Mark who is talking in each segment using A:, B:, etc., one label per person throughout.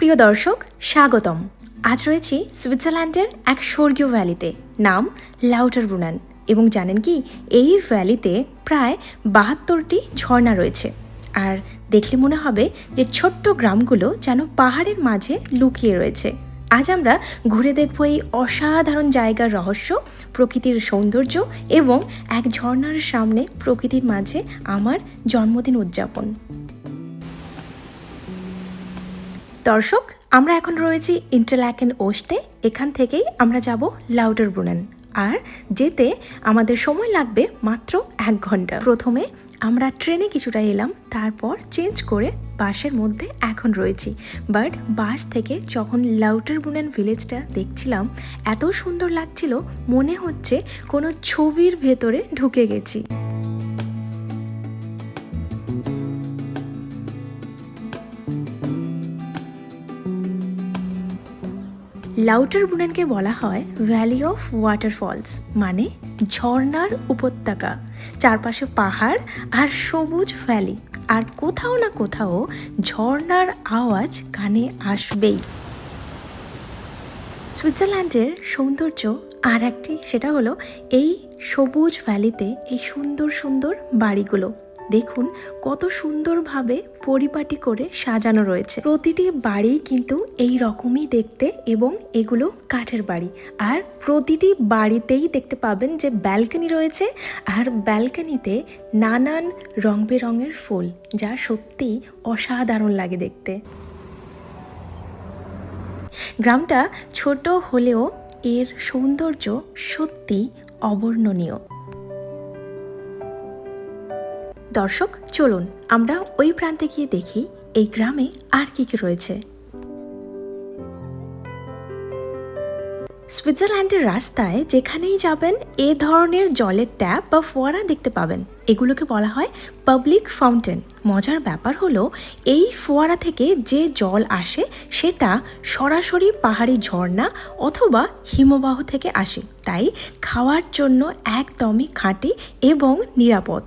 A: প্রিয় দর্শক, স্বাগতম। আজ রয়েছি সুইজারল্যান্ডের এক স্বর্গীয় ভ্যালিতে, নাম লাউটার ব্রুনান। এবং জানেন কি, এই ভ্যালিতে প্রায় বাহাত্তরটি ঝর্ণা রয়েছে। আর দেখলে মনে হবে যে ছোট্ট গ্রামগুলো যেন পাহাড়ের মাঝে লুকিয়ে রয়েছে। আজ আমরা ঘুরে দেখব এই অসাধারণ জায়গার রহস্য, প্রকৃতির সৌন্দর্য এবং এক ঝর্ণার সামনে প্রকৃতির মাঝে আমার জন্মদিন উদযাপন। দর্শক, আমরা এখন রয়েছি ইন্টারল্যাকেন ওস্টে এখান থেকেই আমরা যাব লাউডার ব্রুনেন আর যেতে আমাদের সময় লাগবে মাত্র এক ঘণ্টা। প্রথমে আমরা ট্রেনে কিছুটা এলাম, তারপর চেঞ্জ করে বাসের মধ্যে এখন রয়েছি। বাট বাস থেকে যখন লাউটার বুনেন ভিলেজটা দেখছিলাম, এত সুন্দর লাগছিল, মনে হচ্ছে কোনো ছবির ভেতরে ঢুকে গেছি। লাউটার বুনেনকে বলা হয় ভ্যালি অফ ওয়াটারফলস মানে ঝর্ণার উপত্যকা। চারপাশে পাহাড় আর সবুজ ভ্যালি, আর কোথাও না কোথাও ঝর্ণার আওয়াজ কানে আসবেই। সুইজারল্যান্ডের সৌন্দর্য আর একটি, সেটা হলো এই সবুজ ভ্যালিতে এই সুন্দর সুন্দর বাড়িগুলো। দেখুন, কত সুন্দরভাবে পরিপাটি করে সাজানো রয়েছে। প্রতিটি বাড়ি কিন্তু এই রকমই দেখতে এবং এগুলো কাঠের বাড়ি। আর প্রতিটি বাড়িতেই দেখতে পাবেন যে ব্যালকনি রয়েছে আর ব্যালকনিতে নানান রং বেরঙের ফুল, যা সত্যিই অসাধারণ লাগে দেখতে। গ্রামটা ছোট হলেও এর সৌন্দর্য সত্যি অবর্ণনীয়। দর্শক, চলুন আমরা ওই প্রান্তে গিয়ে দেখি এই গ্রামে আর কি কি রয়েছে। সুইজারল্যান্ডের রাস্তায় যেখানেই যাবেন, এ ধরনের জলের ট্যাপ বা ফোয়ারা দেখতে পাবেন। এগুলোকে বলা হয় পাবলিক ফাউন্টেন। মজার ব্যাপার হলো, এই ফোয়ারা থেকে যে জল আসে, সেটা সরাসরি পাহাড়ি ঝর্ণা অথবা হিমবাহ থেকে আসে। তাই খাওয়ার জন্য একদমই খাঁটি এবং নিরাপদ।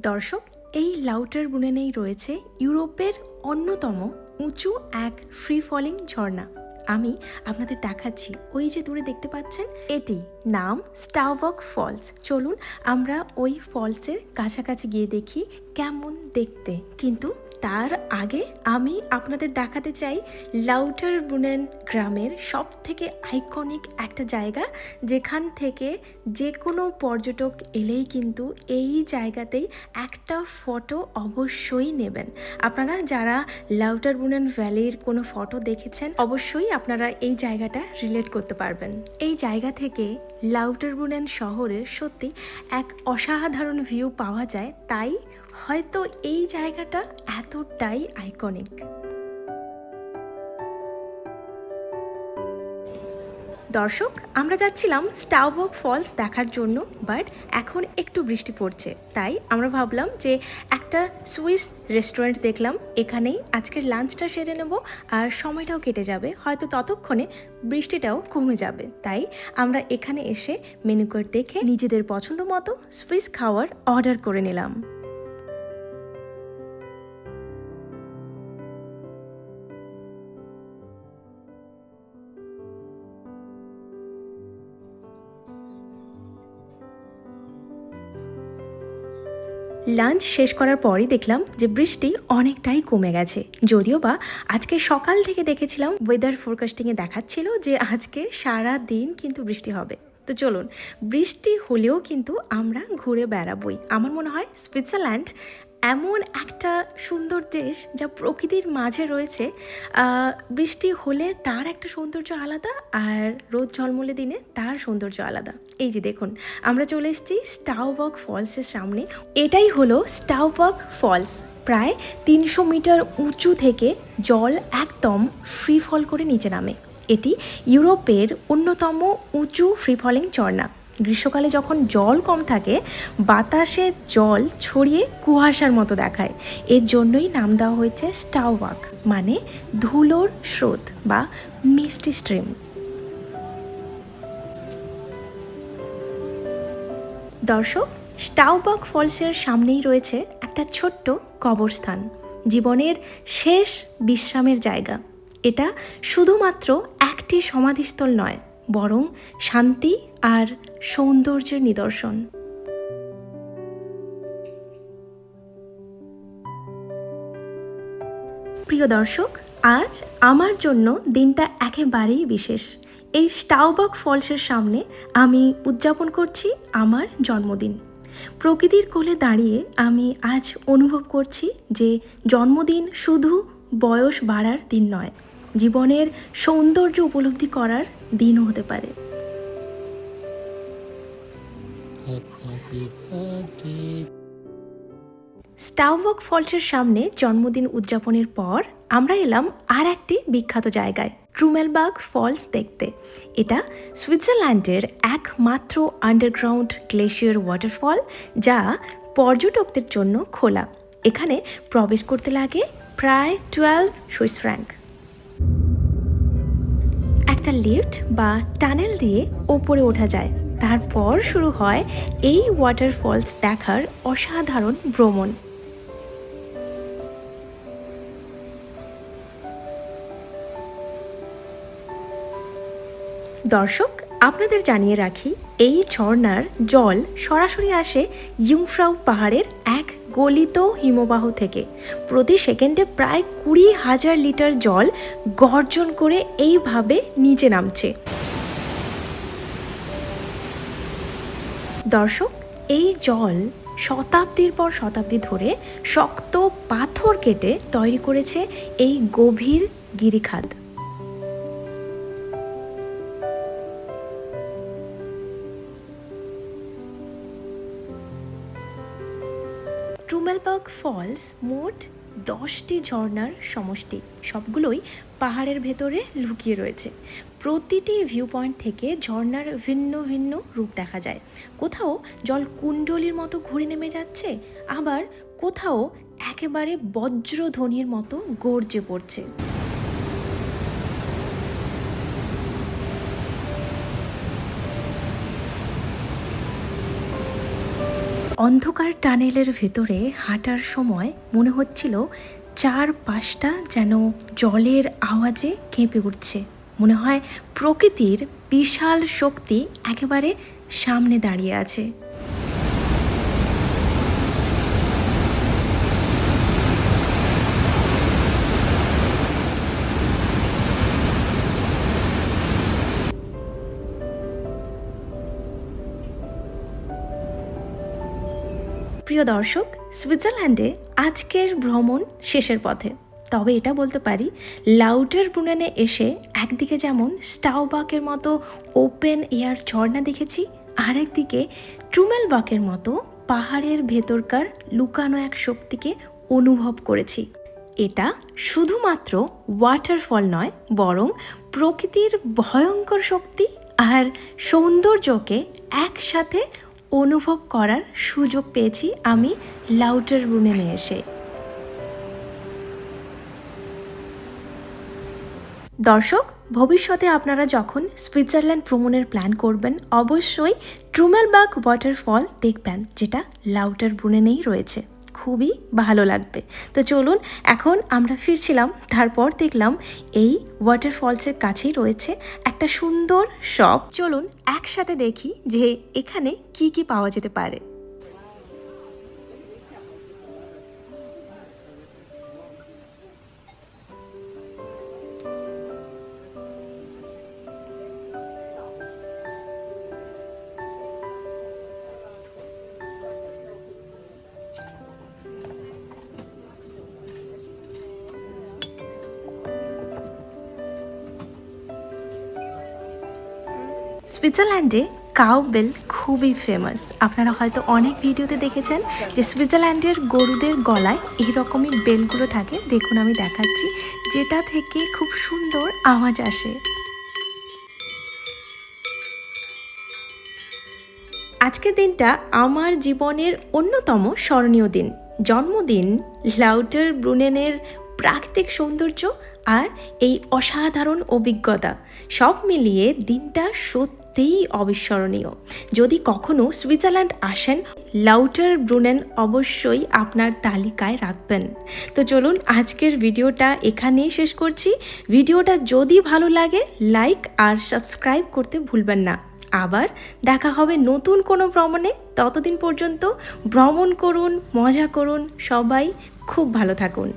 A: দর্শক, এই লাউটার বুনেনেই রয়েছে ইউরোপের অন্যতম উঁচু এক ফ্রি ফলিং ঝর্ণা। আমি আপনাদের দেখাচ্ছি, ওই যে দূরে দেখতে পাচ্ছেন, এটি নাম স্টাওভক ফলস চলুন আমরা ওই ফলসের কাছাকাছি গিয়ে দেখি, কেমন দেখতে। কিন্তু তার আগে আমি আপনাদের দেখাতে চাই লাউটার বুনেন গ্রামের সব থেকে আইকনিক একটা জায়গা, যেখান থেকে যে কোনো পর্যটক এলেই কিন্তু এই জায়গাতেই একটা ফটো অবশ্যই নেবেন। আপনারা যারা লাউটার বুনেন ভ্যালির কোনো ফটো দেখেছেন, অবশ্যই আপনারা এই জায়গাটা রিলেট করতে পারবেন। এই জায়গা থেকে লাউটার বুনেন শহরের সত্যি এক অসাধারণ ভিউ পাওয়া যায়, তাই হয়তো এই জায়গাটা এতটাই আইকনিক দর্শক, আমরা যাচ্ছিলাম স্টাউবক ফলস দেখার জন্য বাট এখন একটু বৃষ্টি পড়ছে। তাই আমরা ভাবলাম যে একটা সুইস রেস্টুরেন্ট দেখলাম, এখানেই আজকের লাঞ্চটা সেরে নেব, আর সময়টাও কেটে যাবে। হয়তো ততক্ষণে বৃষ্টিটাও কমে যাবে। তাই আমরা এখানে এসে মেনু কার্ড দেখে নিজেদের পছন্দ মতো সুইস খাওয়ার অর্ডার করে নিলাম। লাঞ্চ শেষ করার পরই দেখলাম যে বৃষ্টি অনেকটাই কমে গেছে। যদিও বা আজকে সকাল থেকে দেখেছিলাম ওয়েদার ফোরকাস্টিংয়ে দেখাচ্ছিল যে আজকে সারা দিন কিন্তু বৃষ্টি হবে। তো চলুন, বৃষ্টি হলেও কিন্তু আমরা ঘুরে বেড়াবই। আমার মনে হয় সুইজারল্যান্ড এমন একটা সুন্দর দেশ যা প্রকৃতির মাঝে রয়েছে। বৃষ্টি হলে তার একটা সৌন্দর্য আলাদা আর রোদ ঝলমলে দিনে তার সৌন্দর্য আলাদা। এই যে দেখুন, আমরা চলে এসেছি স্টাউবক ফলসের সামনে। এটাই হলো স্টাউবক ফলস প্রায় তিনশো মিটার উঁচু থেকে জল একদম ফ্রি ফল করে নিচে নামে। এটি ইউরোপের অন্যতম উঁচু ফ্রি ফলিং ঝর্ণা। গ্রীষ্মকালে যখন জল কম থাকে, বাতাসে জল ছড়িয়ে কুয়াশার মতো দেখায়। এর জন্যই নাম দেওয়া হয়েছে স্টাওয়াক মানে ধুলোর স্রোত বা মিষ্টি স্ট্রিম। দর্শক স্টাউবক ফলসের সামনেই রয়েছে একটা ছোট্ট কবরস্থান, জীবনের শেষ বিশ্রামের জায়গা। এটা শুধুমাত্র একটি সমাধিস্থল নয়, বরং শান্তি আর সৌন্দর্যের নিদর্শন। প্রিয় দর্শক, আজ আমার জন্য দিনটা একেবারেই বিশেষ। এই স্টাউবক ফলসের সামনে আমি উদযাপন করছি আমার জন্মদিন। প্রকৃতির কোলে দাঁড়িয়ে আমি আজ অনুভব করছি যে জন্মদিন শুধু বয়স বাড়ার দিন নয়, জীবনের সৌন্দর্য উপলব্ধি করার দিনও হতে পারে। স্টাউবক ফলসের সামনে জন্মদিন উদযাপনের পর আমরা এলাম আর একটি বিখ্যাত জায়গায়, ট্রুমেলবাগ ফলস দেখতে। এটা সুইজারল্যান্ডের একমাত্র আন্ডারগ্রাউন্ড গ্লেশিয়ার ওয়াটারফল যা পর্যটকদের জন্য খোলা। এখানে প্রবেশ করতে লাগে প্রায় টুয়েলভ সুইস ফ্র্যাঙ্ক। একটা লিফট বা টানেল দিয়ে ওপরে ওঠা যায়। তারপর শুরু হয় এই ওয়াটারফলস দেখার অসাধারণ ভ্রমণ। দর্শক, আপনাদের জানিয়ে রাখি, এই ঝর্ণার জল সরাসরি আসে ইউংফ্রাউ পাহাড়ের এক গলিত হিমবাহ থেকে। প্রতি সেকেন্ডে প্রায় কুড়ি হাজার লিটার জল গর্জন করে এইভাবে নিচে নামছে। দর্শক, এই জল শতাব্দীর পর শতাব্দী ধরে শক্ত পাথর কেটে তৈরি করেছে এই গভীর গিরিখাত। ট্রুমেলবার্গ ফলস মোট দশটি ঝর্ণার সমষ্টি, সবগুলোই পাহাড়ের ভেতরে লুকিয়ে রয়েছে। প্রতিটি ভিউ পয়েন্ট থেকে ঝর্ণার ভিন্ন ভিন্ন রূপ দেখা যায়। কোথাও জল কুণ্ডলির মতো ঘুরে নেমে যাচ্ছে, আবার কোথাও একেবারে বজ্রধ্বনির মতো গর্জে পড়ছে। অন্ধকার টানেলের ভেতরে হাঁটার সময় মনে হচ্ছিল চার পাশটা যেন জলের আওয়াজে কেঁপে উঠছে। মনে হয় প্রকৃতির বিশাল শক্তি একেবারে সামনে দাঁড়িয়ে আছে। প্রিয় দর্শক, সুইজারল্যান্ডে আজকের ভ্রমণ শেষের পথে। তবে এটা বলতে পারি লাউটার ব্রুনেনে এসে একদিকে যেমন স্টাউবাকের মতো ওপেন এয়ার ঝর্ণা দেখেছি, আরেকদিকে ট্রুমেলবাকের মতো পাহাড়ের ভেতরকার লুকানো এক শক্তিকে অনুভব করেছি। এটা শুধুমাত্র ওয়াটারফল নয়, বরং প্রকৃতির ভয়ঙ্কর শক্তি আর সৌন্দর্যকে একসাথে অনুভব করার সুযোগ পেয়েছি আমি লাউটার ব্রুনেনে এসে। দর্শক, ভবিষ্যতে আপনারা যখন সুইজারল্যান্ড ভ্রমণের প্ল্যান করবেন, অবশ্যই ট্রুমেলবাগ ওয়াটারফল দেখবেন, যেটা লাউটার ব্রুনেনেই রয়েছে। খুবই ভালো লাগবে। তো চলুন, এখন আমরা ফিরছিলাম, তারপর দেখলাম এই ওয়াটারফলসের কাছেই রয়েছে একটা সুন্দর শপ। চলুন, একসাথে দেখি যে এখানে কি কি পাওয়া যেতে পারে। সুইজারল্যান্ডে কাউ বেল খুবই ফেমাস আপনারা হয়তো অনেক ভিডিওতে দেখেছেন যে সুইজারল্যান্ডের গরুদের গলায় এই রকমই বেলগুলো থাকে। দেখুন, আমি দেখাচ্ছি, যেটা থেকে খুব সুন্দর আওয়াজ আসে। আজকের দিনটা আমার জীবনের অন্যতম স্মরণীয় দিন। জন্মদিন লাউটার ব্রুনেনের প্রাকৃতিক সৌন্দর্য আর এই অসাধারণ অভিজ্ঞতা। সব মিলিয়ে দিনটা সত্যি সত্যিই অবিস্মরণীয়। যদি কখনো সুইজারল্যান্ড আসেন, লাউটার ব্রুনেন অবশ্যই আপনার তালিকায় রাখবেন। তো চলুন আজকের ভিডিওটা এখানেই শেষ করছি। ভিডিওটা যদি ভালো লাগে, লাইক আর সাবস্ক্রাইব করতে ভুলবেন না। আবার দেখা হবে নতুন কোনো ভ্রমণে। ততদিন পর্যন্ত ভ্রমণ করুন, মজা করুন, সবাই খুব ভালো থাকুন।